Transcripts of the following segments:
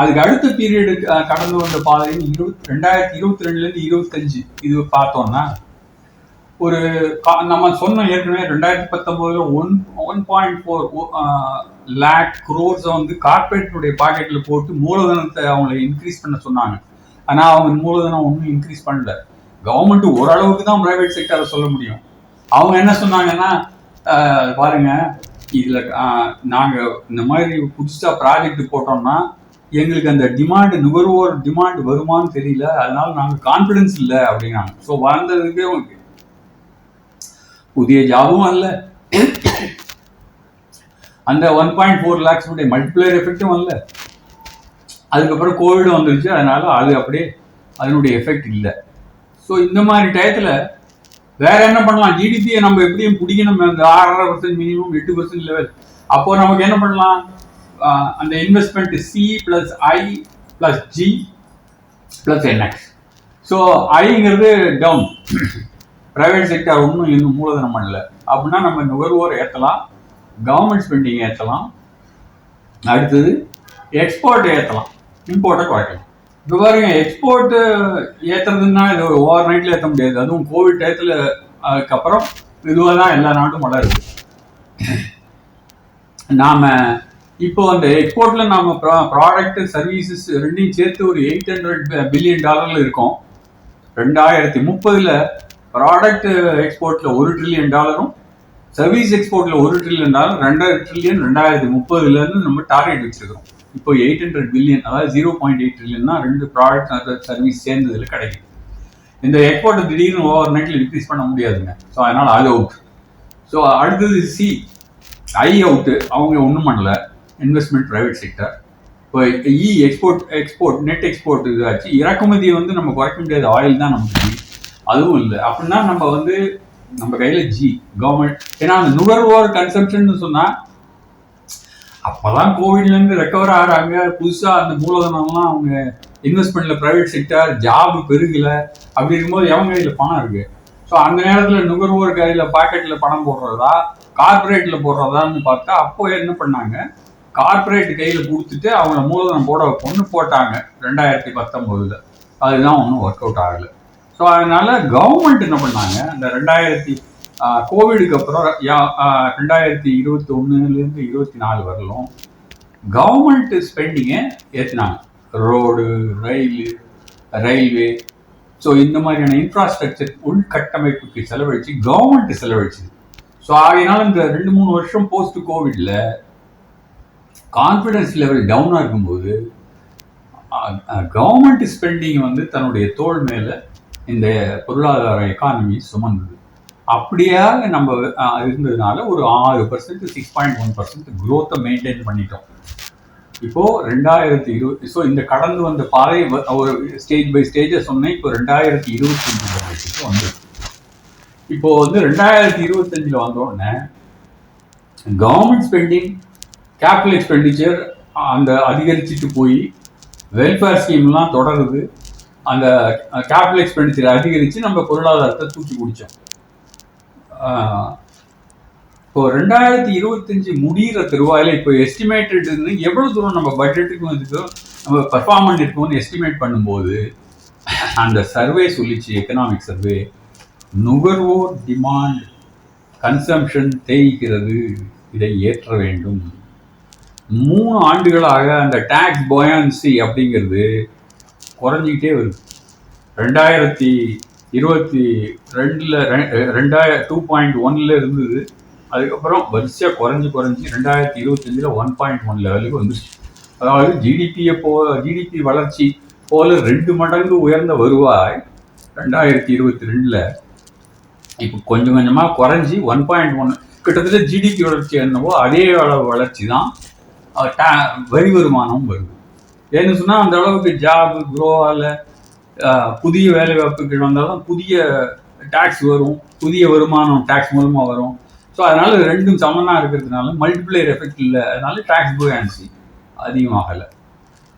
அதுக்கு அடுத்த பீரியடு கடந்து வந்த பாதையில் இருபத்தி ரெண்டாயிரத்தி இருபத்தி ரெண்டுலேருந்து இருபத்தஞ்சு இது பார்த்தோம்னா ஒரு நம்ம சொன்னோம் ஏற்கனவே ரெண்டாயிரத்தி பத்தொம்போதுல one one point four lakh குரோர்ஸை வந்து கார்பரேட்டுடைய பாக்கெட்டில் போட்டு மூலதனத்தை அவங்களை இன்க்ரீஸ் பண்ண சொன்னாங்க. ஆனால் அவங்க மூலதனம் ஒன்றும் இன்க்ரீஸ் பண்ணல. கவர்மெண்ட் ஓரளவுக்கு தான் ப்ரைவேட் செக்டரை சொல்ல முடியும். அவங்க என்ன சொன்னாங்கன்னா பாருங்க இதில் நாங்கள் இந்த மாதிரி புதுசாக ப்ராஜெக்ட் போட்டோம்னா எங்களுக்கு அந்த டிமாண்ட் நுகர்வோர் டிமாண்ட் வருமான்னு தெரியல. அதனால நாங்க கான்ஃபிடன்ஸ் இல்லை அப்படின்னாங்க. ஸோ வளர்ந்ததுக்கே உங்களுக்கு புதிய ஜாபும் அல்ல அந்த ஒன் பாயிண்ட் ஃபோர் லேக்ஸ் உடைய மல்டிப்ளையர் எஃபெக்டும் அல்ல அதுக்கப்புறம் கோவிட் வந்துருச்சு. அதனால அது அப்படியே அதனுடைய எஃபெக்ட் இல்லை. ஸோ இந்த மாதிரி டயத்தில் வேற என்ன பண்ணலாம்? ஜிடிபியை நம்ம எப்படியும் பிடிக்கணும். அந்த ஆறரை பர்சன்ட் மினிமம் எட்டு பர்சன்ட் லெவல் அப்போ நமக்கு என்ன பண்ணலாம்? அந்த investment C plus I plus G plus NX so ஐங்கிறது down private sector ஒன்றும் இன்னும் மூலதனம் பண்ணல அப்படின்னா நம்ம நுகர்வோர் ஏற்றலாம் கவர்மெண்ட் ஸ்பெண்டிங் ஏற்றலாம் அடுத்தது எக்ஸ்போர்ட் ஏற்றலாம் இம்போர்ட்டை குறைக்கலாம். இப்போ பாருங்க எக்ஸ்போர்ட்டு ஏற்றுறதுன்னா இது ஓவர் நைட்டில் ஏற்ற முடியாது. அதுவும் கோவிட் டயத்தில் அதுக்கப்புறம் இதுவாக தான் எல்லா நாட்டும் வளருது. நாம் இப்போ அந்த எக்ஸ்போர்ட்ல நாம ப்ராடக்ட் சர்வீசஸ் ரெண்டையும் சேர்த்து ஒரு எயிட் ஹண்ட்ரட் பில்லியன் டாலர்ல இருக்கோம். ரெண்டாயிரத்தி முப்பதுல ப்ராடக்ட் எக்ஸ்போர்ட்ல ஒரு ட்ரில்லியன் டாலரும் சர்வீஸ் எக்ஸ்போர்ட்ல ஒரு ட்ரில்லியன் டாலர் ரெண்டாயிரம் ட்ரில்லியன் ரெண்டாயிரத்தி முப்பதுல இருந்து நம்ம டார்கெட் வச்சிருக்கோம் இப்போ எயிட் ஹண்ட்ரட் பில்லியன் அதாவது ஜீரோ பாயிண்ட் எயிட் ட்ரில்லியன் தான் ரெண்டு ப்ராடக்ட் சர்வீஸ் சேர்ந்ததுல கிடைக்குது. இந்த எக்ஸ்போர்ட்டை திடீர்னு ஓவர் நைட்ல இன்க்ரீஸ் பண்ண முடியாதுங்க. ஸோ அதனால அது அவுட் ஸோ அடுத்தது சி ஐ அவுட்டு அவங்க ஒன்றும் பண்ணல. இன்வெஸ்ட்மெண்ட் ப்ரைவேட் செக்டர் இப்போ இ எக்ஸ்போர்ட் எக்ஸ்போர்ட் நெட் எக்ஸ்போர்ட் இதாச்சு. இறக்குமதியை வந்து நம்ம குறைக்க முடியாத ஆயில் தான் நமக்கு அதுவும் இல்லை. அப்படின்னா நம்ம வந்து நம்ம கையில் ஜி கவர்மெண்ட் ஏன்னா அந்த நுகர்வோர் கன்சம்ஷன் சொன்னால் அப்போதான் கோவிட்லேருந்து ரெக்கவர் ஆகிறாங்க. புதுசாக அந்த மூலதனம்லாம் அவங்க இன்வெஸ்ட்மெண்ட்டில் ப்ரைவேட் செக்டர் ஜாப் பெருகலை. அப்படி இருக்கும்போது எவங்க கையில் பணம் இருக்குது ஸோ அந்த நேரத்தில் நுகர்வோர் கையில் பாக்கெட்டில் பணம் போடுறதா கார்பரேட்டில் போடுறதான்னு பார்த்தா அப்போ என்ன பண்ணாங்க? கார்பரேட் கையில் கொடுத்துட்டு அவங்க மூலதனம் போட பொண்ணு போட்டாங்க. ரெண்டாயிரத்தி பத்தொம்போதில். அதுதான் ஒன்றும் ஒர்க் அவுட் ஆகலை. ஸோ அதனால கவர்மெண்ட் என்ன பண்ணாங்க? அந்த ரெண்டாயிரத்தி கோவிடுக்கு அப்புறம் யா- ரெண்டாயிரத்தி இருபத்தி ஒன்றுலேருந்து இருபத்தி நாலு வரலும் கவர்மெண்ட் ஸ்பெண்டிங்கை ஏற்றினாங்க ரோடு ரயில் ரயில்வே ஸோ இந்த மாதிரியான இன்ஃப்ராஸ்ட்ரக்சர் உள்கட்டமைப்புக்கு செலவழித்து கவர்மெண்ட் செலவழிச்சுது. ஸோ ஆகையினால இந்த ரெண்டு மூணு வருஷம் போஸ்ட் கோவிடில் கான்ஃபிடன்ஸ் லெவல் டவுனாக இருக்கும்போது கவர்மெண்ட் ஸ்பெண்டிங் வந்து தன்னுடைய தோல் மேலே இந்த பொருளாதார எக்கானமி சுமந்தது. அப்படியாக நம்ம இருந்ததுனால ஒரு ஆறு percent six point one percent குரோத்தை maintain பண்ணிட்டோம். இப்போது ரெண்டாயிரத்தி இருபது ஸோ இந்த கடந்து வந்த பாறை ஒரு ஸ்டேஜ் பை ஸ்டேஜை சொன்னேன் இப்போ ரெண்டாயிரத்தி இருபத்தி அஞ்சு வந்துருக்கு இப்போ வந்து ரெண்டாயிரத்தி இருபத்தஞ்சில் வந்தோடனே கவர்மெண்ட் ஸ்பெண்டிங் கேபிட்டல் எக்ஸ்பெண்டிச்சர் அந்த அதிகரிச்சுட்டு போய் வெல்ஃபேர் ஸ்கீம்லாம் தொடருது. அந்த கேபிட்டல் எக்ஸ்பெண்டிச்சர் அதிகரித்து நம்ம பொருளாதாரத்தை தூக்கி பிடிச்சோம். இப்போ ரெண்டாயிரத்தி இருபத்தஞ்சு முடிகிற தருவாயில இப்போ எஸ்டிமேட்டட்னு எவ்வளோ தூரம் நம்ம பட்ஜெட்டுக்கும் இதுக்கும் நம்ம பர்ஃபார்மன்ஸ் இருக்கும்னு எஸ்டிமேட் பண்ணும்போது அந்த சர்வே சொல்லிச்சு எக்கனாமிக் சர்வே நுகர்வோர் டிமாண்ட் கன்சம்ஷன் தேய்க்கிறது இதை ஏற்ற வேண்டும். மூணு ஆண்டுகளாக அந்த டேக்ஸ் பயான்சி அப்படிங்கிறது குறைஞ்சிக்கிட்டே வருது. ரெண்டாயிரத்தி இருபத்தி ரெண்டில் ரெண்டாயிர டூ பாயிண்ட் ஒன்ல இருந்தது. அதுக்கப்புறம் வரிசையாக குறைஞ்சி குறைஞ்சி ரெண்டாயிரத்தி இருபத்தஞ்சில் ஒன் பாயிண்ட் ஒன் லெவலுக்கு வந்துருச்சு. அதாவது ஜிடிபியை போ ஜிடிபி வளர்ச்சி போல ரெண்டு மடங்கு உயர்ந்த வருவாய் ரெண்டாயிரத்தி இருபத்தி ரெண்டில். இப்போ கொஞ்சம் கொஞ்சமாக குறைஞ்சி ஒன் பாயிண்ட் ஒன் கிட்டத்தட்ட ஜிடிபி வளர்ச்சி என்னவோ அதே அளவு வளர்ச்சி தான் வரி வருமானம் வருது ஏன்னு சொன்னால் அந்த அளவுக்கு ஜாப் க்ரோ ஆகல. புதிய வேலை வாய்ப்புகள் புதிய டேக்ஸ் வரும். புதிய வருமானம் டேக்ஸ் மூலமாக வரும். ஸோ அதனால் ரெண்டும் சமனாக இருக்கிறதுனால மல்டிப்ளையர் எஃபெக்ட் இல்லை. அதனால டேக்ஸ் போயான்சி அதிகமாகலை.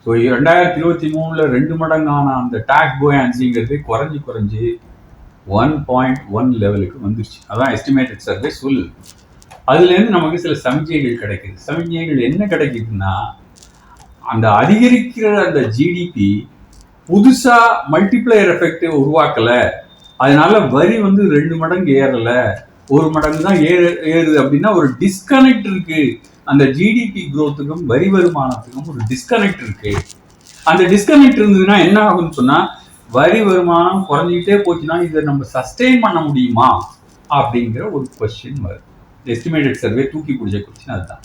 ஸோ ரெண்டாயிரத்தி இருபத்தி மூணில் ரெண்டு மடங்கான அந்த டேக்ஸ் போயான்சிங்கிறது குறைஞ்சி குறைஞ்சி ஒன் பாயிண்ட் ஒன் லெவலுக்கு வந்துருச்சு. அதான் எஸ்டிமேட்டட் சர்வே சொல்லுது. அதுலேருந்து நமக்கு சில சமிஞ்சைகள் கிடைக்குது. சமிஞ்சைகள் என்ன கிடைக்குதுன்னா அந்த அதிகரிக்கிற அந்த ஜிடிபி புதுசாக மல்டிப்ளையர் எஃபெக்டை உருவாக்கலை. அதனால வரி வந்து ரெண்டு மடங்கு ஏறலை. ஒரு மடங்கு தான் ஏறு ஏறுது அப்படின்னா ஒரு டிஸ்கனெக்ட் இருக்கு. அந்த ஜிடிபி க்ரோத்துக்கும் வரி வருமானத்துக்கும் ஒரு டிஸ்கனெக்ட் இருக்கு. அந்த டிஸ்கனெக்ட் இருந்ததுன்னா என்ன ஆகும்னு சொன்னால் வரி வருமானம் குறைஞ்சிக்கிட்டே போச்சுன்னா இதை நம்ம சஸ்டெயின் பண்ண முடியுமா? அப்படிங்கிற ஒரு கொஸ்டின் வருது எஸ்டிமேட்டட் சர்வே தூக்கி பிடிச்ச கொஸ்டின் அதுதான்.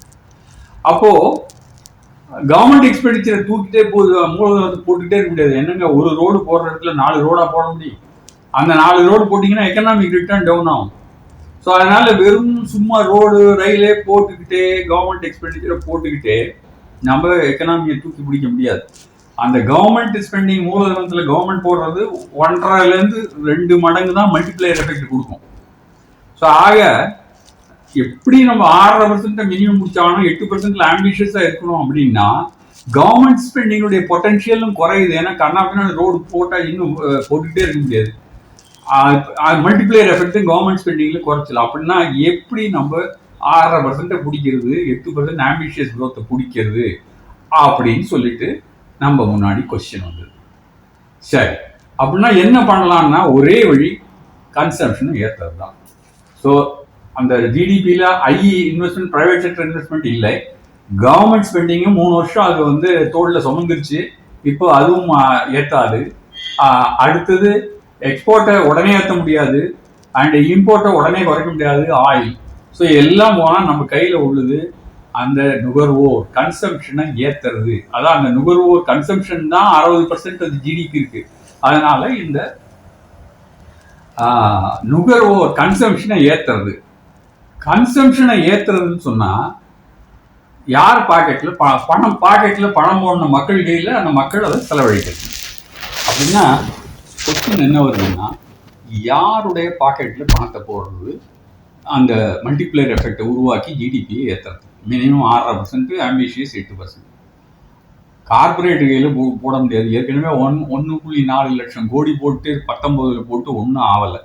அப்போது கவர்மெண்ட் எக்ஸ்பெண்டிச்சரை தூக்கிட்டே போகுது மூலதனத்தை போட்டுக்கிட்டே இருக்க முடியாது. என்னங்க ஒரு ரோடு போடுற இடத்துல நாலு ரோடாக போட முடியும்? அந்த நாலு ரோடு போட்டிங்கன்னா எக்கனாமிக் ரிட்டர்ன் டவுன் ஆகும். ஸோ அதனால் வெறும் சும்மா ரோடு ரயிலே போட்டுக்கிட்டே கவர்மெண்ட் எக்ஸ்பெண்டிச்சரை போட்டுக்கிட்டே நம்ம எக்கனாமியை தூக்கி பிடிக்க முடியாது. அந்த கவர்மெண்ட் ஸ்பெண்டிங் மூலதனத்தில் கவர்மெண்ட் போடுறது ஒன்றரைலேருந்து ரெண்டு மடங்கு தான் மல்டிப்ளையர் எஃபெக்ட் கொடுக்கும். ஸோ ஆக எப்படி நம்ம ஆறரை பர்சன்ட் மினிமம் முடிச்சாலும் எட்டு பர்சன்ட்ல ஆம்பிஷியஸாக இருக்கணும் அப்படின்னா கவர்மெண்ட் ஸ்பெண்டிங்குடைய பொட்டன்ஷியலும் குறையுது. ஏன்னா கண்ணா ரோடு போட்டால் இன்னும் போட்டுகிட்டே போட்டுக்கிட்டே இருக்க முடியாது. மல்டிப்ளேயர் எஃபெக்ட்டும் கவர்மெண்ட் ஸ்பெண்டிங்ல குறைச்சலாம் அப்படின்னா எப்படி நம்ம ஆறரை பர்சன்ட்டை பிடிக்கிறது எட்டு பர்சன்ட் ஆம்பிஷியஸ் க்ரோத்தை பிடிக்கிறது அப்படின்னு சொல்லிட்டு நம்ம முன்னாடி கொஸ்டின் வந்தது. சரி. அப்படின்னா என்ன பண்ணலாம்னா ஒரே வழி கன்சம்ஷன் ஏற்றுறது தான் ஸோ அந்த ஜிடிபியில் I investment private sector investment இல்லை. கவர்மெண்ட் ஸ்பெண்டிங்கும் மூணு வருஷம் அது வந்து தோளில் சுமந்துருச்சு. இப்போ அதுவும் ஏற்றாது அடுத்தது எக்ஸ்போர்ட்டை உடனே ஏற்ற முடியாது. அண்ட் இம்போர்ட்டை உடனே குறைக்க முடியாது ஆயில் ஸோ எல்லாம் போனால் நம்ம கையில் உள்ளது. அந்த நுகர்வோர் கன்சம்ஷனை ஏற்றுறது அதான் அந்த நுகர்வோர் கன்சம்ஷன் தான் அறுபது பர்சன்ட் அது ஜிடிபி இருக்குது அதனால் இந்த நுகர்வோர் கன்சம்ஷனை ஏற்றுறது கன்சம்ஷனை ஏற்றுறதுன்னு சொன்னா யார் பாக்கெட்ல ப- பணம் பாக்கெட்ல பணம் போடணும் மக்கள் கையில் அந்த மக்கள் அதை செலவழிக்கிறது. அப்படின்னா கொஸ்டின் என்ன வருதுன்னா யாருடைய பாக்கெட்ல பணத்தை போடுறது அந்த மல்டிப்ளேயர் எஃபெக்டை உருவாக்கி ஜிடிபியை ஏற்றுறது மினிமம் ஆறரை பர்சன்ட் ஆம்பிஷியஸ் எட்டு பர்சன்ட் கார்பரேட் கையில் போ போட முடியாது. ஏற்கனவே ஒன் ஒன்று புள்ளி நாலு லட்சம் கோடி போட்டு பத்தொம்போதில் போட்டு ஒன்றும் ஆகலை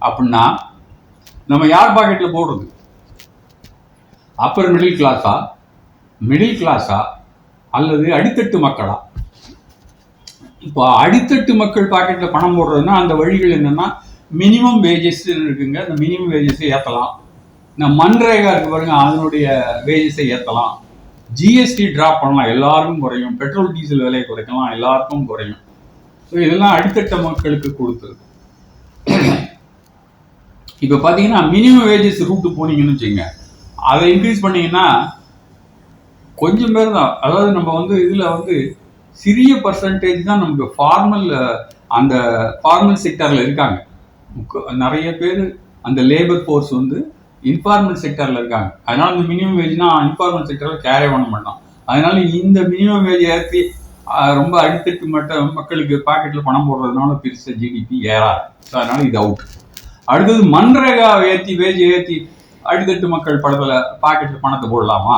அப்படின்னா நம்ம யார் பாக்கெட்டில் போடுறது? அப்பர் மிடில் கிளாஸா மிடில் கிளாஸா அல்லது அடித்தட்டு மக்களா? இப்போ அடித்தட்டு மக்கள் பாக்கெட்ல பணம் போடுறதுன்னா அந்த வழிகள் என்னன்னா மினிமம் வேஜஸ் இருக்குங்க. அந்த மினிமம் வேஜஸை ஏற்றலாம் இந்த மன்ரேகா இருக்கு பாருங்க அதனுடைய வேஜஸை ஏற்றலாம் ஜிஎஸ்டி ட்ராப் பண்ணலாம். எல்லாருக்கும் குறையும். பெட்ரோல் டீசல் விலையை குறைக்கலாம். எல்லாருக்கும் குறையும். ஸோ இதெல்லாம் அடித்தட்ட மக்களுக்கு கொடுத்தது. இப்போ பார்த்தீங்கன்னா மினிமம் வேஜஸ் ரூட்டு போனீங்கன்னு வச்சுங்க அதை இன்க்ரீஸ் பண்ணீங்கன்னா கொஞ்சம் பேர் தான். அதாவது நம்ம வந்து இதில் வந்து சிறிய பர்சன்டேஜ் தான் நமக்கு ஃபார்மல் அந்த ஃபார்மல் செக்டரில் இருக்காங்க. முக்க- நிறைய பேர் அந்த லேபர் ஃபோர்ஸ் வந்து இன்ஃபார்மல் செக்டரில் இருக்காங்க. அதனால இந்த மினிமம் வேஜ்னா இன்ஃபார்மல் செக்டரில் கேரி பண்ண மாட்டோம். அதனால இந்த மினிமம் வேஜ் ஏற்றி ரொம்ப அடித்தட்டு மட்ட மக்களுக்கு பாக்கெட்டில் பணம் போடுறதுனால பெருசாக ஜிடிபி ஏறாது. ஸோ அதனால இது அவுட் அடுத்தது மன்ரேகா ஏற்றி வேஜ் ஏற்றி அடித்தட்டு மக்கள் படத்தில் பாக்கெட்டில் பணத்தை போடலாமா?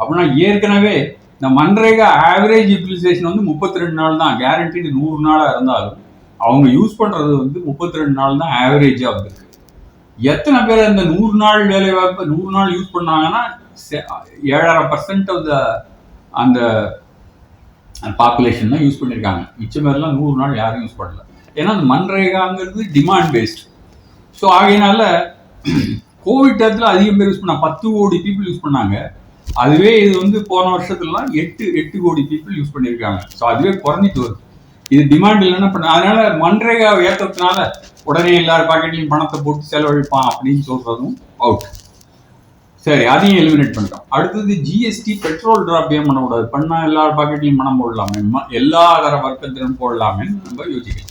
அப்படின்னா ஏற்கனவே இந்த மன்ரேகா ஆவரேஜ் யூட்டிலைசேஷன் வந்து முப்பத்தி ரெண்டு நாள் தான். கேரண்டீடு நூறு நாளாக இருந்தாலும் அவங்க யூஸ் பண்ணுறது வந்து முப்பத்தி ரெண்டு நாள் தான் ஆவரேஜாக வந்திருக்கு எத்தனை பேர் அந்த நூறு நாள் வேலை வாய்ப்பு நூறு நாள் யூஸ் பண்ணாங்கன்னா செ- ஏழரை பர்சன்ட் ஆஃப் த அந்த பாப்புலேஷன் தான் யூஸ் பண்ணியிருக்காங்க மிச்சம் பேர்லாம் நூறு நாள் யாரும் யூஸ் பண்ணல. ஏன்னா அந்த மன்ரேகாங்கிறது டிமாண்ட் பேஸ்ட் ஸோ ஆகையினால கோவிட் டயத்தில் அதிகம் பேர் யூஸ் பண்ணாங்க பத்து கோடி பீப்புள் யூஸ் பண்ணாங்க. அதுவே இது வந்து போன வருஷத்துலலாம் எட்டு எட்டு கோடி பீப்புள் யூஸ் பண்ணியிருக்காங்க. ஸோ அதுவே குறைஞ்சிட்டு வருது. இது டிமாண்ட் இல்லைன்னா பண்ண அதனால மன்ரேகா ஏற்றத்தினால உடனே எல்லார் பாக்கெட்லையும் பணத்தை போட்டு செலவழிப்பான் அப்படின்னு சொல்றதும் அவுட் சரி அதையும் எலிமினேட் பண்ணிட்டோம். அடுத்தது ஜிஎஸ்டி பெட்ரோல் ட்ராப் ஏன் பண்ணக்கூடாது? பண்ணால் எல்லார் பாக்கெட்லையும் பணம் போடலாமே. ம- எல்லா தர வர்க்கத்திலும் போடலாமேன்னு நம்ம யோசிக்கலாம்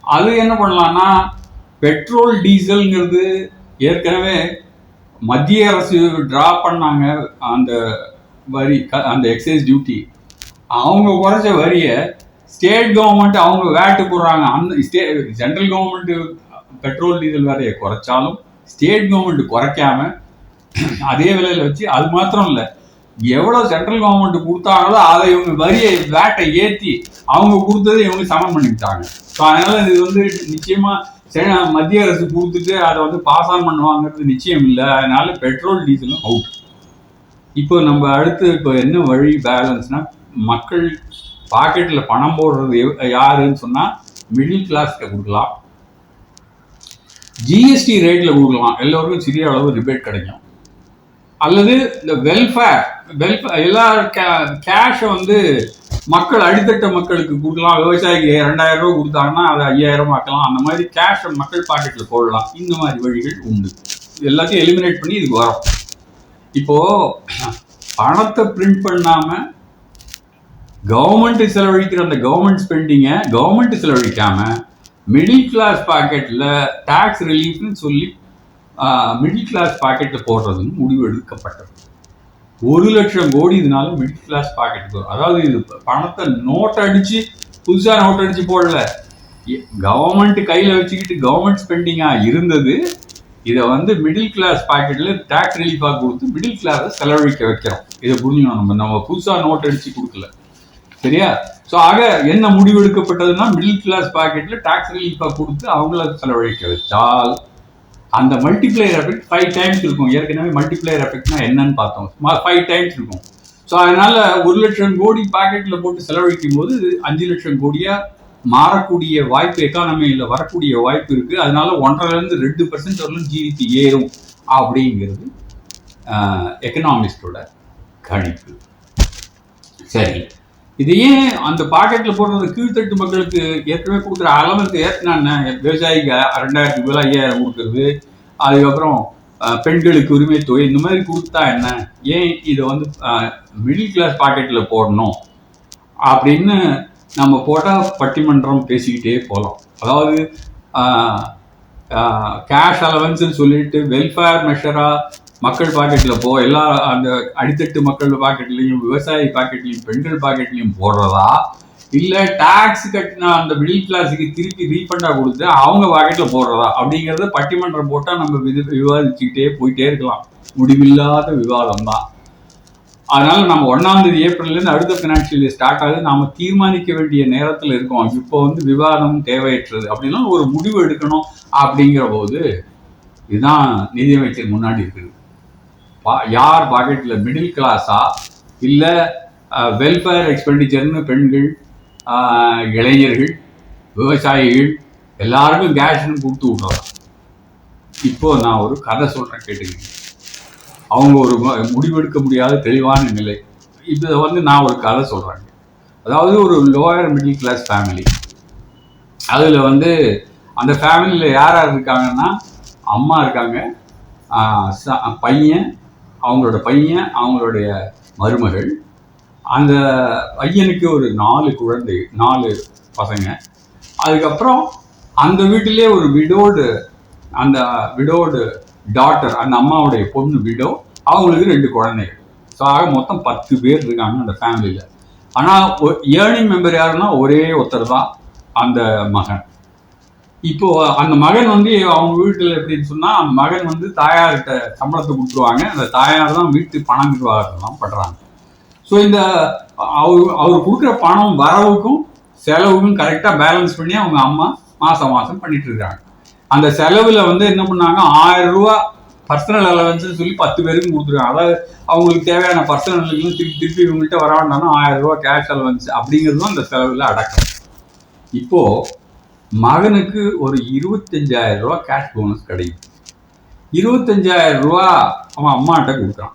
அது என்ன பண்ணலாம்னா பெட்ரோல் டீசல்ங்கிறது ஏற்கனவே மத்திய அரசு டிரா பண்ணாங்க அந்த வரி க- அந்த எக்ஸைஸ் டியூட்டி அவங்க குறைச்ச வரியை ஸ்டேட் கவர்மெண்ட் அவங்க வேட்டு போடுறாங்க. அந்த state central government petrol diesel விலையை குறைச்சாலும் ஸ்டேட் கவர்மெண்ட் குறைக்காம அதே விலையில வச்சு அது மாத்திரம் இல்லை. எவ்வளோ சென்ட்ரல் கவர்மெண்ட் கொடுத்தாங்களோ அதை இவங்க வரியை வேட்டை ஏற்றி அவங்க கொடுத்ததை இவங்க சமம் பண்ணிவிட்டாங்க ஸோ அதனால இது வந்து நிச்சயமாக சரி, மத்திய அரசு கொடுத்துட்டு அதை வந்து பாஸ் ஆன் பண்ணுவாங்கிறது நிச்சயம் இல்லை. அதனால பெட்ரோல் டீசலும் அவுட் இப்போ நம்ம அடுத்து இப்போ என்ன வழி பேலன்ஸ்னா மக்கள் பாக்கெட்டில் பணம் போடுறது யாருன்னு சொன்னால் மிடில் கிளாஸ்க்கு கொடுக்கலாம். ஜிஎஸ்டி ரேட்டில் கொடுக்கலாம். எல்லோருக்கும் சிறிய அளவு ரிபேட் கிடைக்கும். அல்லது இந்த வெல்ஃபேர் வெல்ஃபேர் எல்லா கேஷை வந்து மக்கள் அடித்தட்ட மக்களுக்கு கொடுக்கலாம். விவசாயிக்கு ரெண்டாயிரம் ரூபா கொடுத்தாங்கன்னா அதை ஐயாயிரம் ஆக்கலாம். அந்த மாதிரி கேஷை மக்கள் பாக்கெட்ல போடலாம். இந்த மாதிரி வழிகள் உண்டு. எல்லாத்தையும் எலிமினேட் பண்ணி இதுக்கு வரும். இப்போ பணத்தை பிரிண்ட் பண்ணாம கவர்மெண்ட் செலவழிக்கிற அந்த கவர்மெண்ட் ஸ்பெண்டிங்கை கவர்மெண்ட் செலவழிக்காம மிடில் கிளாஸ் பாக்கெட்டில் டேக்ஸ் ரிலீஃப்னு சொல்லி மிடில் கிளாஸ் பாக்கெட்டில் போடுறதுன்னு முடிவு எடுக்கப்பட்டது. ஒரு லட்சம் கோடி இதனால மிடில் கிளாஸ் பாக்கெட் வரும். அதாவது இது பணத்தை நோட் அடிச்சு புதுசா நோட் அடிச்சு போடல. கவர்மெண்ட் கையில வச்சுக்கிட்டு கவர்மெண்ட் ஸ்பெண்டிங்கா இருந்தது இதை வந்து மிடில் கிளாஸ் பாக்கெட்ல டேக்ஸ் ரிலீஃபாக கொடுத்து மிடில் கிளாஸை செலவழிக்க வைக்கிறோம். இதை புரிஞ்சுக்கணும் நம்ம. நம்ம புதுசா நோட் அடிச்சு கொடுக்கல. சரியா? ஸோ ஆக என்ன முடிவு எடுக்கப்பட்டதுன்னா மிடில் கிளாஸ் பாக்கெட்ல டேக்ஸ் ரிலீஃபாக கொடுத்து அவங்கள செலவழிக்க வச்சால் அந்த மல்டிப்ளையர் எஃபெக்ட் ஃபைவ் டைம்ஸ் இருக்கும். ஏற்கனவே மல்டிப்ளையர் எஃபெக்ட்னா என்னன்னு பார்த்தோம். ஃபைவ் டைம்ஸ் இருக்கும். ஸோ அதனால ஒரு லட்சம் கோடி பாக்கெட்டில் போட்டு செலவழிக்கும் போது அஞ்சு லட்சம் கோடியாக மாறக்கூடிய வாய்ப்பு எக்கானமியில் வரக்கூடிய வாய்ப்பு இருக்குது அதனால ஒன்றரைலேருந்து ரெண்டு பர்சன்ட் வரலும் ஜிடிபி ஏறும் அப்படிங்கிறது எக்கனாமிஸ்டோட கணிப்பு. சரி. இது ஏன் அந்த பாக்கெட்ல போடுறது கீழ்த்தட்டு மக்களுக்கு ஏற்கனவே கொடுக்குற அளவுக்கு ஏற்றினா விவசாயிக்கு ரெண்டாயிரத்துக்கு மேல ஐயாயிரம் கொடுக்கறது. அதுக்கப்புறம் பெண்களுக்கு உரிமை தொகை இந்த மாதிரி கொடுத்தா என்ன? ஏன் இதை வந்து மிடில் கிளாஸ் பாக்கெட்ல போடணும்? அப்படின்னு நம்ம போட்டால் பட்டிமன்றம் பேசிக்கிட்டே போகலாம் அதாவது கேஷ் அலவன்ஸ்னு சொல்லிட்டு வெல்ஃபேர் மெஷராக மக்கள் பாக்கெட்டில் போ எல்லா அந்த அடித்தட்டு மக்கள் பாக்கெட்லையும் விவசாயி பாக்கெட்லேயும் பெண்கள் பாக்கெட்லேயும் போடுறதா? இல்லை டாக்ஸ் கட்டின அந்த மிடில் கிளாஸுக்கு திருப்பி ரீஃபண்டாக கொடுத்து அவங்க பாக்கெட்டில் போடுறதா? அப்படிங்கிறத பட்டிமன்றம் போட்டால் நம்ம விது விவாதிச்சுக்கிட்டே போயிட்டே இருக்கலாம். முடிவில்லாத விவாதம் தான். அதனால நம்ம ஒன்னாம் தேதி ஏப்ரல்லேருந்து அடுத்த ஃபினான்ஷியல் இயர் ஸ்டார்ட் ஆகுது. நாம தீர்மானிக்க வேண்டிய நேரத்தில் இருக்கோம். இப்போ வந்து விவாதம் தேவையற்றது அப்படின்னா ஒரு முடிவு எடுக்கணும் அப்படிங்கிற போது இதுதான் நிதியமைச்சர் முன்னாடி இருக்குது. யார் பாக்கெட்டில் மிடில் கிளாஸா இல்லை வெல்ஃபேர் எக்ஸ்பெண்டிச்சர்னு பெண்கள் இளைஞர்கள் விவசாயிகள் எல்லாருக்கும் கேஷ்னு கொடுத்து விட்றோம் இப்போ நான் ஒரு கதை சொல்கிறேன் கேட்டுக்கிங்க. அவங்க ஒரு முடிவெடுக்க முடியாத தெளிவான நிலை. இதை வந்து நான் ஒரு கதை சொல்கிறேன் அதாவது ஒரு லோயர் மிடில் கிளாஸ் ஃபேமிலி அதில் வந்து அந்த ஃபேமிலியில் யார் யார் இருக்காங்கன்னா அம்மா இருக்காங்க பையன் அவங்களோட பையன் அவங்களுடைய மருமகள். அந்த பையனுக்கு ஒரு நாலு குழந்தை நாலு பசங்க. அதுக்கப்புறம் அந்த வீட்டிலே ஒரு விடோடு அந்த விடோடு டாட்டர் அந்த அம்மாவுடைய பொண்ணு விடோ அவங்களுக்கு ரெண்டு குழந்தைகள். ஸோ ஆக மொத்தம் பத்து பேர் இருக்காங்க அந்த ஃபேமிலியில் ஆனால் ஏர்னிங் மெம்பர் யாருன்னா ஒரே ஒருத்தர் தான் அந்த மகன். இப்போ அந்த மகன் வந்து அவங்க வீட்டில் எப்படின்னு சொன்னா அந்த மகன் வந்து தாயார்கிட்ட சம்பளத்தை கொடுத்துருவாங்க. அந்த தாயார் தான் வீட்டு பணம் நிர்வாகத்தெல்லாம் பண்றாங்க. ஸோ இந்த அவர் அவர் கொடுக்குற பணம் வரவுக்கும் செலவுக்கும் கரெக்டாக பேலன்ஸ் பண்ணி அவங்க அம்மா மாசம் மாசம் பண்ணிட்டு இருக்காங்க. அந்த செலவுல வந்து என்ன பண்ணாங்க? ஆயிரம் ரூபா பர்சனல் அலவன்ஸ் சொல்லி பத்து பேருக்கு கொடுத்துருக்காங்க. அதாவது அவங்களுக்கு தேவையான பர்சனல் திருப்பி திருப்பி இவங்கள்ட்ட வர வேண்டாம்னா ஆயிரம் ரூபா கேஷ் அலவன்ஸ் அப்படிங்கிறதும் அந்த செலவில் அடக்கம். இப்போது மகனுக்கு ஒரு இருபத்தஞ்சாயிரம் ரூபா கேஷ் போனஸ் கிடைக்கும். இருபத்தஞ்சாயிரம் ரூபா அவன் அம்மாட்ட கொடுக்குறான்.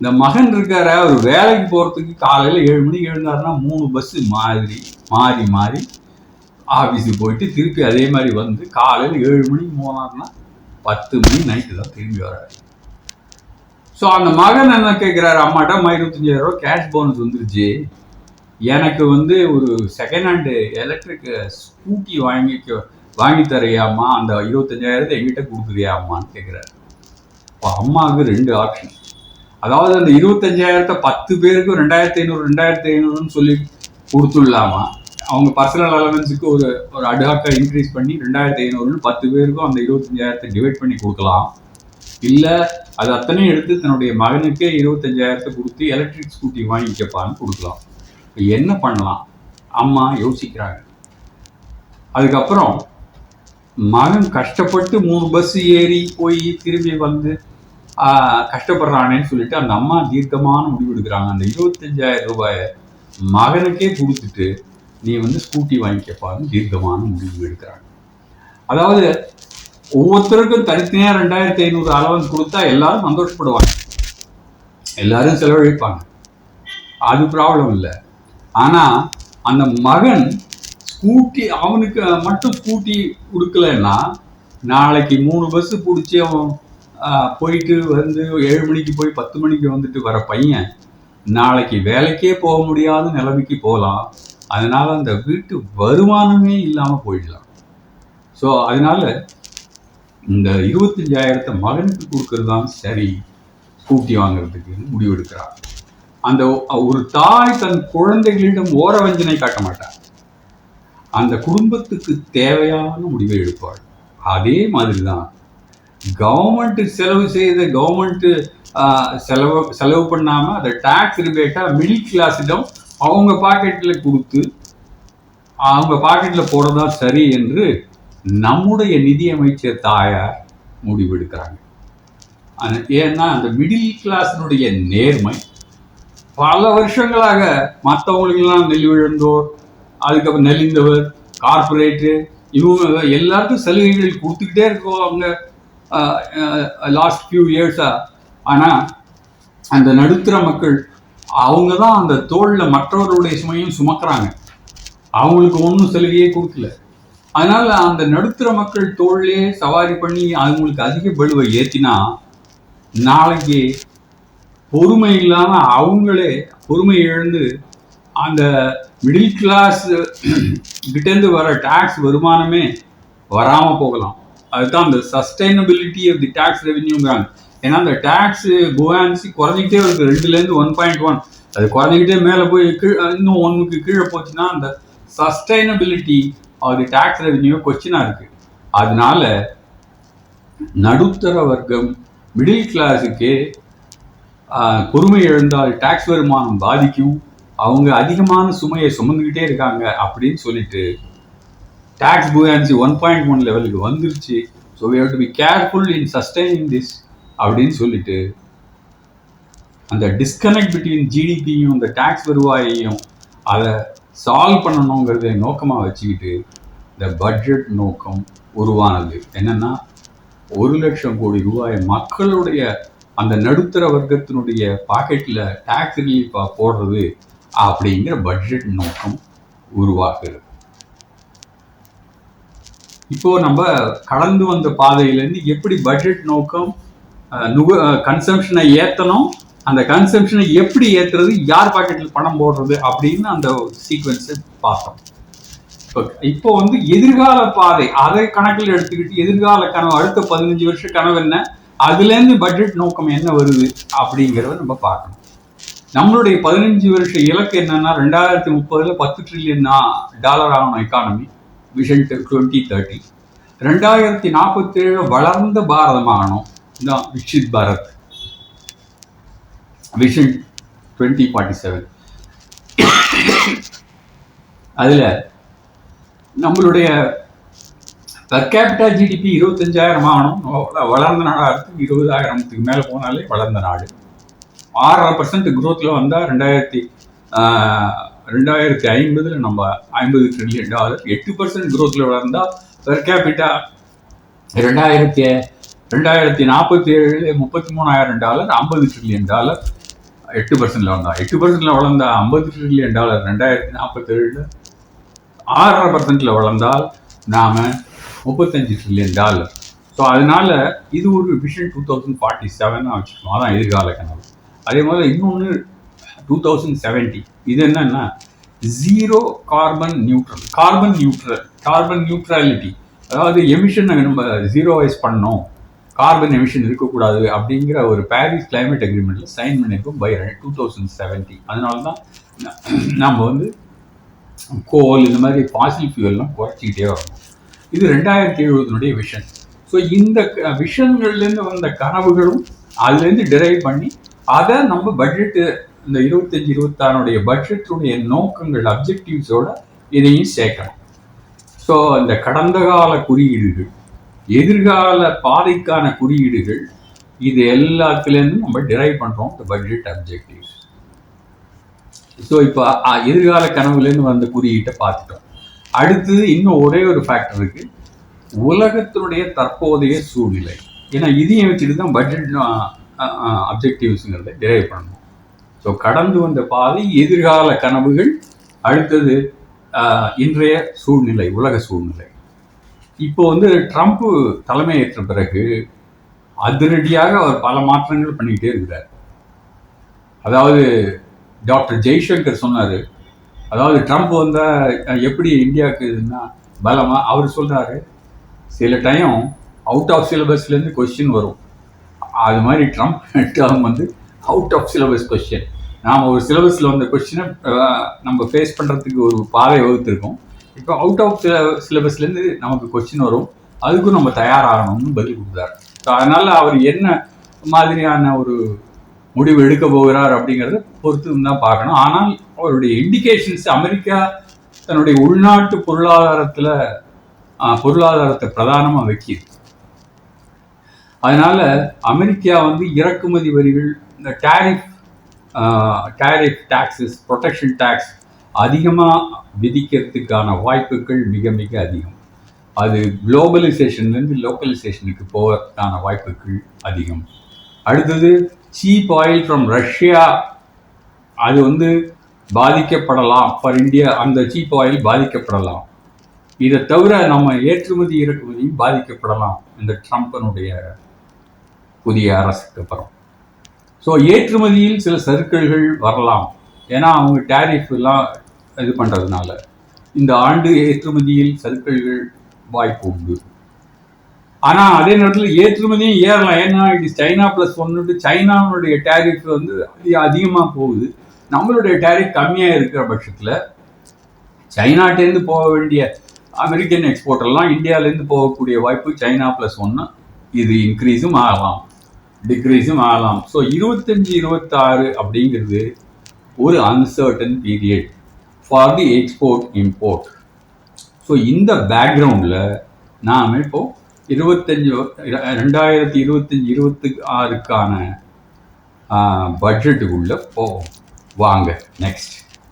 இந்த மகன் இருக்கார ஒரு வேலைக்கு போகிறதுக்கு காலையில் ஏழு மணிக்கு எழுந்தாருன்னா மூணு பஸ்ஸு மாதிரி மாறி மாறி ஆஃபீஸுக்கு போயிட்டு திருப்பி அதே மாதிரி வந்து காலையில் ஏழு மணிக்கு போனார்னா பத்து மணி நைட்டு தான் திரும்பி வராரு. ஸோ அந்த மகன் என்ன கேட்குறாரு அம்மாட்ட அம்மா இருபத்தஞ்சாயிரம் ரூபா கேஷ் போனஸ் வந்துருச்சு. எனக்கு வந்து ஒரு செகண்ட் ஹேண்டு எலக்ட்ரிக் ஸ்கூட்டி வாங்கிக்க வாங்கி தரையாம்மா அந்த இருபத்தஞ்சாயிரத்தை எங்கிட்ட கொடுக்குறியாம்மான்னு கேட்குறாரு இப்போ அம்மாவுக்கு ரெண்டு ஆப்ஷன் அதாவது அந்த இருபத்தஞ்சாயிரத்தை பத்து பேருக்கு ரெண்டாயிரத்தி ஐநூறு ரெண்டாயிரத்தி ஐநூறுன்னு சொல்லி கொடுத்துடலாமா? அவங்க பர்சனல் அலவன்ஸுக்கு ஒரு ஒரு அடாக்கை இன்க்ரீஸ் பண்ணி ரெண்டாயிரத்தி ஐநூறுன்னு பத்து பேருக்கும் அந்த இருபத்தஞ்சாயிரத்தை டிவைட் பண்ணி கொடுக்கலாம். இல்லை அது அத்தனையும் எடுத்து தன்னுடைய மகனுக்கே இருபத்தஞ்சாயிரத்தை கொடுத்து எலக்ட்ரிக் ஸ்கூட்டி வாங்கிக்கப்பான்னு கொடுக்கலாம். என்ன பண்ணலாம்? அம்மா யோசிக்கிறாங்க. அதுக்கப்புறம் மகன் கஷ்டப்பட்டு மூணு பஸ் ஏறி போய் திரும்பி வந்து கஷ்டப்படுறானேன்னு சொல்லிட்டு அந்த அம்மா தீர்க்கமான முடிவு எடுக்கிறாங்க. அந்த இருபத்தஞ்சாயிரம் ரூபாயை மகனுக்கே கொடுத்துட்டு நீ வந்து ஸ்கூட்டி வாங்கிக்கப்பான்னு தீர்க்கமான முடிவு எடுக்கிறாங்க. அதாவது ஒவ்வொருத்தருக்கும் தனித்தனியாக ரெண்டாயிரத்தி ஐநூறு அலவன்ஸ் கொடுத்தா எல்லாரும் சந்தோஷப்படுவாங்க. எல்லாரும் செலவழிப்பாங்க. அது ப்ராப்ளம் இல்லை. ஆனால் அந்த மகன் ஸ்கூட்டி அவனுக்கு மட்டும் ஸ்கூட்டி கொடுக்கலன்னா நாளைக்கு மூணு பஸ்ஸு பிடிச்சி அவன் போயிட்டு வந்து ஏழு மணிக்கு போய் பத்து மணிக்கு வந்துட்டு வர பையன் நாளைக்கு வேலைக்கே போக முடியாத நிலைமைக்கு போகலாம். அதனால் அந்த வீட்டு வருமானமே இல்லாமல் போயிடலாம். ஸோ அதனால இந்த இருபத்தஞ்சாயிரத்தை மகனுக்கு கொடுக்கறது தான் சரி ஸ்கூட்டி வாங்குறதுக்கு முடிவெடுக்கிறான். அந்த ஒரு தாய் தன் குழந்தைகளிடம் ஓர வஞ்சனை காட்ட மாட்டார் அந்த குடும்பத்துக்கு தேவையான முடிவை எடுப்பாள். அதே மாதிரி தான் கவர்மெண்ட் செலவு செய்த கவர்மெண்ட்டு செலவு செலவு பண்ணாமல் அதை டேக்ஸ் ரிபேட்டாக மிடில் கிளாஸிடம் அவங்க பாக்கெட்டில் கொடுத்து அவங்க பாக்கெட்டில் போடுறதா சரி என்று நம்முடைய நிதியமைச்சர் தாயார் முடிவெடுக்கிறாங்க. ஏன்னா அந்த மிடில் கிளாஸினுடைய நேர்மை பல வருஷங்களாக மற்றவங்களுக்கெல்லாம் நெல்விழந்தோர் அதுக்கப்புறம் நெலிந்தவர் கார்பரேட்டு இவங்க எல்லாருக்கும் சலுகைகள் கொடுத்துக்கிட்டே இருக்கோம் அவங்க லாஸ்ட் ஃபியூ இயர்ஸாக ஆனால் அந்த நடுத்தர மக்கள் அவங்க தான் அந்த தோளில் மற்றவர்களுடைய சுமையும் சுமக்கிறாங்க. அவங்களுக்கு ஒன்றும் சலுகையே கொடுக்கல. அதனால் அந்த நடுத்தர மக்கள் தோல்லே சவாரி பண்ணி அவங்களுக்கு அதிக பழுவை ஏற்றினா நாளைக்கு பொறுமை இல்லாமல் அவங்களே பொறுமை இழந்து அந்த மிடில் கிளாஸ் கிட்டேருந்து வர டேக்ஸ் வருமானமே வராமல் போகலாம். அதுதான் அந்த சஸ்டைனபிலிட்டி ஆஃப் தி டேக்ஸ் ரெவென்யூங்கிறாங்க ஏன்னா அந்த டேக்ஸ் புவான்சி குறைஞ்சிக்கிட்டே வருது ரெண்டுலேருந்து ஒன் பாயிண்ட் ஒன் அது குறைஞ்சிக்கிட்டே மேலே போய் கீழே இன்னும் ஒன்றுக்கு கீழே போச்சுன்னா அந்த sustainability of the tax revenue கொஸ்டினாக இருக்குது அதனால நடுத்தர வர்க்கம் மிடில் கிளாஸுக்கு பொறுமை எழுந்தால் டாக்ஸ் வருமானம் பாதிக்கும். அவங்க அதிகமான சுமையை சுமந்துக்கிட்டே இருக்காங்க அப்படின்னு சொல்லிட்டு tax buoyancy one point one லெவலுக்கு வந்துருச்சு. So we have to be careful in sustaining this அப்படின்னு சொல்லிட்டு அந்த டிஸ்கனெக்ட் பிட்வீன் ஜிடிபியும் இந்த டேக்ஸ் வருவாயையும் அதை சால்வ் பண்ணணுங்கிறத நோக்கமாக வச்சுக்கிட்டு இந்த பட்ஜெட் நோக்கம் உருவானது. என்னென்னா ஒரு லட்சம் கோடி ரூபாய் மக்களுடைய அந்த நடுத்தர வர்க்கத்தினுடைய பாக்கெட்டில் டேக்ஸ் ரிலீஃபாக போடுறது அப்படிங்கிற பட்ஜெட் நோக்கம் உருவாகிறது இப்போ நம்ம கடந்து வந்த பாதையிலேருந்து எப்படி பட்ஜெட் நோக்கம் நுக கன்சம்ஷனை ஏற்றணும் அந்த கன்சம்ஷனை எப்படி ஏற்றுறது யார் பாக்கெட்டில் பணம் போடுறது அப்படின்னு அந்த சீக்வன்ஸை பார்த்தோம். இப்போ இப்போ வந்து எதிர்கால பாதை அதை கணக்கில் எடுத்துக்கிட்டு எதிர்கால கனவு அடுத்த பதினஞ்சு வருஷ கனவு என்ன? அதுலேருந்து பட்ஜெட் நோக்கம் என்ன வருது அப்படிங்கிறத நம்ம பார்க்கணும். நம்மளுடைய பதினஞ்சு வருஷ இலக்கு என்னன்னா ரெண்டாயிரத்தி முப்பதுல பத்து ட்ரில்லியன் டாலர் ஆகணும் எக்கானமி விஷன் டுவெண்ட்டி தேர்ட்டி ரெண்டாயிரத்தி நாற்பத்தேழு வளர்ந்த பாரதமாகணும் தான் Viksit Bharat. Vision twenty forty seven அதில் நம்மளுடைய பர் கேபிட்டா ஜிடிபி இருபத்தஞ்சாயிரம் ஆகணும். வளர்ந்த நாடாக இருக்கும் இருபதாயிரத்துக்கு மேலே போனாலே வளர்ந்த நாடு. ஆறரை பர்சன்ட் குரோத்தில் வந்தால் ரெண்டாயிரத்தி ரெண்டாயிரத்தி ஐம்பதில் நம்ம ஐம்பது ட்ரில்லியன் டாலர் எட்டு பர்சன்ட் குரோத்தில் வளர்ந்தால் பெர் கேபிட்டா ரெண்டாயிரத்தி ரெண்டாயிரத்தி நாற்பத்தி ஏழு முப்பத்தி மூணாயிரம் டாலர் ஐம்பது ட்ரில்லியன் டாலர் எட்டு பர்சன்டில் வந்தா. எட்டு பர்சன்டில் வளர்ந்தால் ஐம்பது ட்ரில்லியன் டாலர் ரெண்டாயிரத்தி நாற்பத்தி ஆறரை பர்சன்டில் வளர்ந்தால் நாம் முப்பத்தஞ்சு ட்ரில்லியன் டாலர் ஸோ அதனால இது ஒரு விஷன் டூ தௌசண்ட் ஃபார்ட்டி செவனாக வச்சுக்கணும். அதான் எதிர்கால கனவு. அதே மாதிரி இன்னொன்று டூ தௌசண்ட் செவன்ட்டி இது என்னன்னா zero carbon neutral carbon neutral carbon neutrality அதாவது எமிஷனை நம்ம ஜீரோவைஸ் பண்ணோம் கார்பன் எமிஷன் இருக்கக்கூடாது அப்படிங்கிற ஒரு பாரிஸ் கிளைமேட் அக்ரிமெண்ட்டில் சைன் பண்ணியிருக்கோம் பை டூ தௌசண்ட் செவன்ட்டி அதனால தான் நம்ம வந்து கோல் இந்த மாதிரி ஃபாசில் ஃபியூல்லாம் குறைச்சிக்கிட்டே வரோம் இது ரெண்டாயிரத்தி எழுபதுனுடைய விஷன் ஸோ இந்த விஷன்கள்லேருந்து வந்த கனவுகளும் அதுலேருந்து டிரைவ் பண்ணி அதை நம்ம பட்ஜெட்டு இந்த இருபத்தஞ்சி இருபத்தாறுடைய பட்ஜெட்டுடைய நோக்கங்கள் அப்ஜெக்டிவ்ஸோட இதையும் சேர்க்கணும் ஸோ இந்த கடந்த கால குறியீடுகள் எதிர்கால பாதைக்கான குறியீடுகள் இது எல்லாத்துலேருந்தும் நம்ம டிரைவ் பண்ணுறோம் இந்த பட்ஜெட் அப்ஜெக்டிவ்ஸ் ஸோ இப்போ எதிர்கால கனவுலேருந்து வந்த குறியீட்டை பார்த்துட்டோம். அடுத்தது இன்னும் ஒரே ஒரு ஃபேக்டர் இருக்கு. உலகத்தினுடைய தற்போதைய சூழ்நிலை. ஏன்னா இதையும் வச்சுட்டு தான் பட்ஜெட் அப்ஜெக்டிவ்ஸுங்கிறத டிரைவ் பண்ணணும். ஸோ கடந்து வந்த பாதை எதிர்கால கனவுகள் அடுத்தது இன்றைய சூழ்நிலை உலக சூழ்நிலை. இப்போ வந்து ட்ரம்ப்பு தலைமையேற்ற பிறகு அதிரடியாக அவர் பல மாற்றங்கள் பண்ணிக்கிட்டே இருக்கிறார். அதாவது டாக்டர் ஜெய்சங்கர் சொன்னார் அதாவது ட்ரம்ப் வந்தால் எப்படி இந்தியாவுக்கு இதுன்னா அவர் சொல்கிறாரு சில டைம் அவுட் ஆஃப் சிலபஸ்லேருந்து கொஸ்டின் வரும். அது மாதிரி ட்ரம்ப் டேர்ம் வந்து அவுட் ஆஃப் சிலபஸ் கொஸ்டின் நாம் ஒரு சிலபஸில் வந்த கொஸ்டினை நம்ம ஃபேஸ் பண்ணுறதுக்கு ஒரு பாதை வகுத்துருக்கோம். இப்போ அவுட் ஆஃப் சில சிலபஸ்லேருந்து நமக்கு கொஸ்டின் வரும். அதுக்கும் நம்ம தயாராகணும்னு பதில் கொடுத்தாரு ஸோ அதனால் அவர் என்ன மாதிரியான ஒரு முடிவு எடுக்க போகிறார் அப்படிங்கிறத பொறுத்து தான் பார்க்கணும். ஆனால் அவருடைய இண்டிகேஷன்ஸ் அமெரிக்கா தன்னுடைய உள்நாட்டு பொருளாதாரத்தில் பொருளாதாரத்தை பிரதானமாக வைக்கிது. அதனால் அமெரிக்கா வந்து இறக்குமதி வரிகள் இந்த tariff tariff taxes protection tax அதிகமாக விதிக்கிறதுக்கான வாய்ப்புகள் மிக மிக அதிகம். அது குளோபலைசேஷன்லேருந்து லோக்கலைசேஷனுக்கு போவதற்கான வாய்ப்புகள் அதிகம். அடுத்தது சீப் ஆயில் ஃப்ரம் ரஷ்யா அது வந்து பாதிக்கப்படலாம் ஃபார் இந்தியா அந்த சீப் ஆயில் பாதிக்கப்படலாம். இதை தவிர நம்ம ஏற்றுமதி இறக்குமதியும் பாதிக்கப்படலாம் இந்த ட்ரம்ப்பனுடைய புதிய அரசுக்கு அப்புறம். ஸோ ஏற்றுமதியில் சில சறுக்கல்கள் வரலாம். ஏன்னா அவங்க டேரிஃப் எல்லாம் இது பண்ணுறதுனால இந்த ஆண்டு ஏற்றுமதியில் சறுக்கல்கள் வாய்ப்பு உண்டு. ஆனால் அதே நேரத்தில் ஏற்றுமதியும் ஏறலாம். ஏன்னா இது சைனா ப்ளஸ் ஒன்று சைனாவுடைய டேரிஃப் வந்து அதிகமாக போகுது. நம்மளுடைய டேரிஃப் கம்மியாக இருக்கிற பட்சத்தில் சைனாட்டேருந்து போக வேண்டிய அமெரிக்கன் எக்ஸ்போர்ட் எல்லாம் இந்தியாவிலேருந்து போகக்கூடிய வாய்ப்பு சைனா ப்ளஸ் ஒன்று இது இன்க்ரீஸும் ஆகலாம். டிக்ரீஸும் ஆகலாம். ஸோ இருபத்தஞ்சி இருபத்தாறு அப்படிங்கிறது ஒரு uncertain period for the export import so இந்த பேக்ரவுண்டில் நாம் இப்போது இருபத்தஞ்சு ரெண்டாயிரத்தி இருபத்தஞ்சி இருபத்தி ஆறுக்கான பட்ஜெட்டுக்குள்ளே போவோம் வாங்க நெக்ஸ்ட்